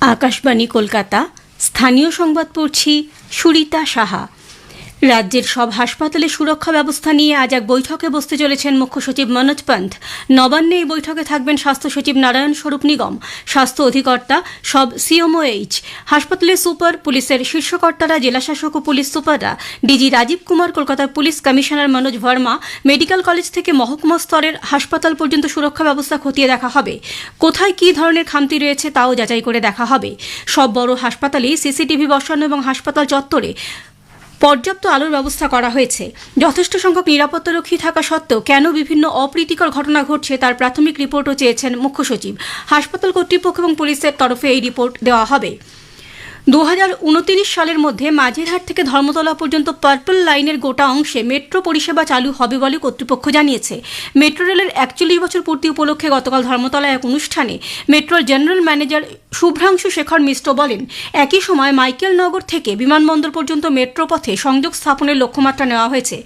আকাশবাণী কলকাতা। স্থানীয় সংবাদ পড়ছি সুরিতা সাহা। রাজ্যের সব হাসপাতালে সুরক্ষা ব্যবস্থা নিয়ে আজ এক বৈঠকে বসতে চলেছেন মুখ্য সচিব মনোজ পন্থ। নবান্নে এই বৈঠকে থাকবেন স্বাস্থ্য সচিব নারায়ণ স্বরূপ নিগম, স্বাস্থ্য অধিকর্তা সব সিএমওএইচ হাসপাতালের সুপার পুলিশের শীর্ষকর্তারা, জেলাশাসক ও পুলিশ সুপাররা, ডিজি রাজীব কুমার, কলকাতার police commissioner Manoj Verma, medical college থেকে মহকুমা স্তরের হাসপাতাল পর্যন্ত সুরক্ষা ব্যবস্থা খতিয়ে দেখা হবে। কোথায় কী ধরনের খামতি রয়েছে তাও যাচাই করে দেখা হবে। সব বড় হাসপাতালেই সিসিটিভি বসানো এবং হাসপাতাল চত্বরে পর্যাপ্ত আলোর ব্যবস্থা করা হয়েছে। যথেষ্ট সংখ্যক নিরাপত্তারক্ষী থাকা সত্ত্বেও কেন বিভিন্ন অপ্রীতিকর ঘটনা ঘটছে তার প্রাথমিক রিপোর্টও চেয়েছেন মুখ্য সচিব। হাসপাতাল কর্তৃপক্ষ এবং পুলিশের তরফে এই রিপোর্ট দেওয়া হবে। দু হাজার উনত্রিশ সালের মধ্যে মাঝেরহাট থেকে ধর্মতলা পর্যন্ত পার্পল লাইনের গোটা অংশে মেট্রো পরিষেবা চালু হবে বলে কর্তৃপক্ষ জানিয়েছে। মেট্রো রেলের একচল্লিশ বছর পূর্তি উপলক্ষে গতকাল ধর্মতলায় এক অনুষ্ঠানে মেট্রোর জেনারেল ম্যানেজার শুভ্রাংশু শেখর মিশ্র বলেন, একই সময় মাইকেলনগর থেকে বিমানবন্দর পর্যন্ত মেট্রো পথে সংযোগ স্থাপনের লক্ষ্যমাত্রা নেওয়া হয়েছে।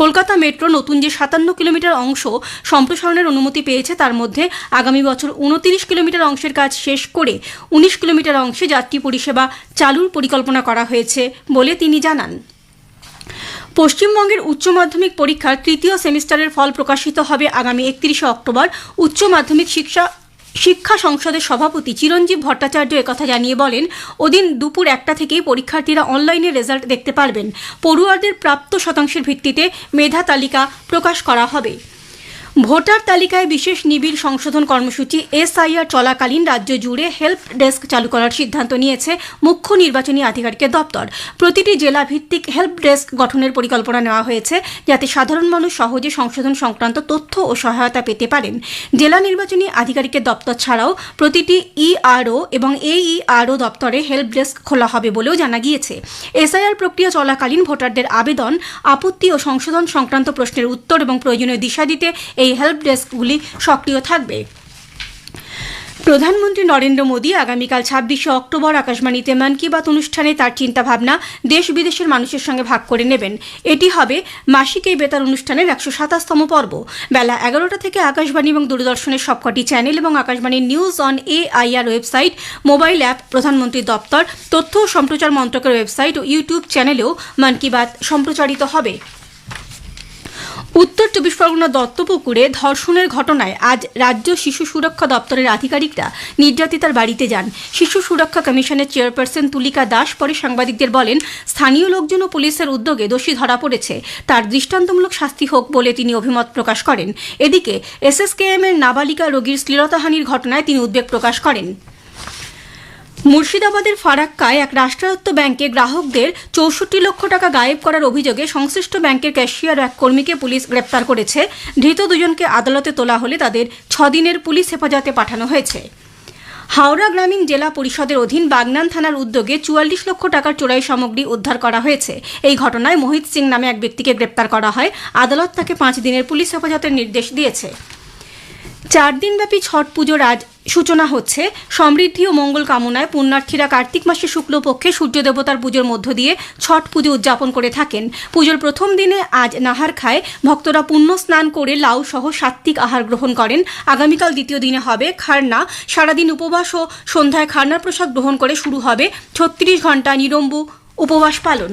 কলকাতা মেট্রো নতুন যে সাতান্ন কিলোমিটার অংশ সম্প্রসারণের অনুমতি পেয়েছে, তার মধ্যে আগামী বছর উনতিরিশ কিলোমিটার অংশের কাজ শেষ করে উনিশ কিলোমিটার অংশে যাত্রী পরিষেবা চালুর পরিকল্পনা করা হয়েছে বলে তিনি জানান। পশ্চিমবঙ্গের উচ্চ মাধ্যমিক পরীক্ষার তৃতীয় সেমিস্টারের ফল প্রকাশিত হবে আগামী একত্রিশে অক্টোবর। উচ্চ মাধ্যমিক শিক্ষা শিক্ষা সংসদের সভাপতি চিরঞ্জীব ভট্টাচার্য একথা জানিয়ে বলেন, ওদিন দুপুর একটা থেকেই পরীক্ষার্থীরা অনলাইনে রেজাল্ট দেখতে পারবেন। পড়ুয়াদের প্রাপ্ত শতাংশের ভিত্তিতে মেধা তালিকা প্রকাশ করা হবে। ভোটার তালিকায় বিশেষ নিবিড় সংশোধন কর্মসূচি এসআইআর চলাকালীন রাজ্য জুড়ে হেল্প ডেস্ক চালু করার সিদ্ধান্ত নিয়েছে মুখ্য নির্বাচনী আধিকারিকের দপ্তর। প্রতিটি জেলা ভিত্তিক হেল্প ডেস্ক গঠনের পরিকল্পনা নেওয়া হয়েছে যাতে সাধারণ মানুষ সহজে সংশোধন সংক্রান্ত তথ্য ও সহায়তা পেতে পারেন। জেলা নির্বাচনী আধিকারিকের দপ্তর ছাড়াও প্রতিটি ইআরও এবং এইইআরও দপ্তরে হেল্প ডেস্ক খোলা হবে বলেও জানা গিয়েছে। এসআইআর প্রক্রিয়া চলাকালীন ভোটারদের আবেদন, আপত্তি ও সংশোধন সংক্রান্ত প্রশ্নের উত্তর এবং প্রয়োজনীয় দিশা দিতে এই হেল্প ডেস্কগুলি সক্রিয় থাকবে। প্রধানমন্ত্রী নরেন্দ্র মোদী আগামীকাল ছাব্বিশে অক্টোবর আকাশবাণীতে মন কি বাত অনুষ্ঠানে তার চিন্তাভাবনা দেশ বিদেশের মানুষের সঙ্গে ভাগ করে নেবেন। এটি হবে মাসিক এই বেতার অনুষ্ঠানের একশো সাতাশতম পর্ব। বেলা এগারোটা থেকে আকাশবাণী এবং দূরদর্শনের সবকটি চ্যানেল এবং আকাশবাণীর news on A IR website mobile app প্রধানমন্ত্রীর দপ্তর, তথ্য ও সম্প্রচার মন্ত্রকের ওয়েবসাইট ও ইউটিউব চ্যানেলেও মন কি বাত সম্প্রচারিত হবে। উত্তর চব্বিশ পরগনা দত্তপুকুরে ধর্ষণের ঘটনায় আজ রাজ্য শিশু সুরক্ষা দপ্তরের আধিকারিকরা নির্যাতিতার বাড়িতে যান। শিশু সুরক্ষা কমিশনের চেয়ারপারসন তুলিকা দাস পরে সাংবাদিকদের বলেন, স্থানীয় লোকজন ও পুলিশের উদ্যোগে দোষী ধরা পড়েছে। তার দৃষ্টান্তমূলক শাস্তি হোক বলে তিনি অভিমত প্রকাশ করেন। এদিকে এসএসকেএম এর নাবালিকা রোগীর শ্লীলতাহানির ঘটনায় তিনি উদ্বেগ প্রকাশ করেন। মুর্শিদাবাদের ফারাক্কায় এক রাষ্ট্রায়ত্ত ব্যাংকে গ্রাহকদের চৌষট্টি লক্ষ টাকা গায়েব করার অভিযোগে সংশ্লিষ্ট ব্যাংকের ক্যাশিয়ার এক কর্মীকে পুলিশ গ্রেপ্তার করেছে। ধৃত দুজনকে আদালতে তোলা হলে তাদের ছদিনের পুলিশ হেফাজতে পাঠানো হয়েছে। হাওড়া গ্রামীণ জেলা পরিষদের অধীন বাগনান থানার উদ্যোগে চুয়াল্লিশ লক্ষ টাকার চোরাই সামগ্রী উদ্ধার করা হয়েছে। এই ঘটনায় মোহিত সিং নামে এক ব্যক্তিকে গ্রেপ্তার করা হয়। আদালত তাকে পাঁচ দিনের পুলিশ হেফাজতের নির্দেশ দিয়েছে। চার দিনব্যাপী ছট পুজোর আজ সূচনা হচ্ছে। সমৃদ্ধি ও মঙ্গল কামনায় পুণ্যার্থীরা কার্তিক মাসে শুক্লপক্ষে সূর্য দেবতার পুজোর মধ্য দিয়ে ছট পুজো উদযাপন করে থাকেন। পুজোর প্রথম দিনে আজ নাহার খায়। ভক্তরা পুণ্য স্নান করে লাউ সহ সাত্বিক আহার গ্রহণ করেন। আগামীকাল দ্বিতীয় দিনে হবে খারনা। সারাদিন উপবাস ও সন্ধ্যায় খারনার প্রসাদ গ্রহণ করে শুরু হবে। ছত্রিশ ঘণ্টা নিরম্বু উপবাস পালন।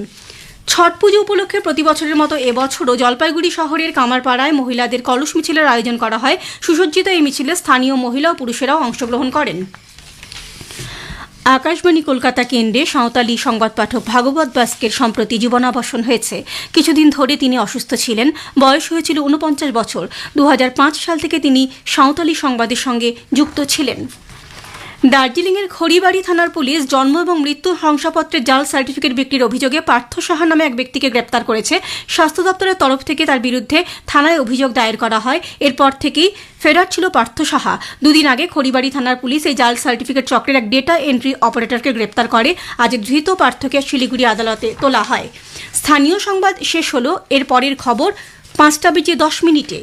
ছট পুজো উপলক্ষে প্রতি বছরের মতো এবছরও জলপাইগুড়ি শহরের কামারপাড়ায় মহিলাদের কলস মিছিলের আয়োজন করা হয়। সুসজ্জিত এই মিছিলে স্থানীয় মহিলা ও পুরুষেরাও অংশগ্রহণ করেন। আকাশবাণী কলকাতা কেন্দ্রে সাঁওতালি সংবাদ পাঠক ভাগবত বাস্কের সম্প্রতি জীবনাবসান হয়েছে। কিছুদিন ধরে তিনি অসুস্থ ছিলেন। বয়স হয়েছিল উনপঞ্চাশ বছর। দু হাজার পাঁচ সাল থেকে তিনি সাঁওতালি সংবাদের সঙ্গে যুক্ত ছিলেন। দার্জিলিংয়ের খড়িবাড়ি থানার পুলিশ জন্ম এবং মৃত্যু শংসাপত্রের জাল সার্টিফিকেট বিক্রির অভিযোগে পার্থ সাহা নামে এক ব্যক্তিকে গ্রেপ্তার করেছে। স্বাস্থ্য দপ্তরের তরফ থেকে তার বিরুদ্ধে থানায় অভিযোগ দায়ের করা হয়। এরপর থেকেই ফেরার ছিল পার্থ সাহা। দুদিন আগে খড়িবাড়ি থানার পুলিশ এই জাল সার্টিফিকেট চক্রের এক ডেটা এন্ট্রি অপারেটরকে গ্রেপ্তার করে। আজ ধৃত পার্থকে শিলিগুড়ি আদালতে তোলা হয়। স্থানীয় সংবাদ শেষ হলো। এর পরের খবর পাঁচটা বেজে দশ মিনিটে।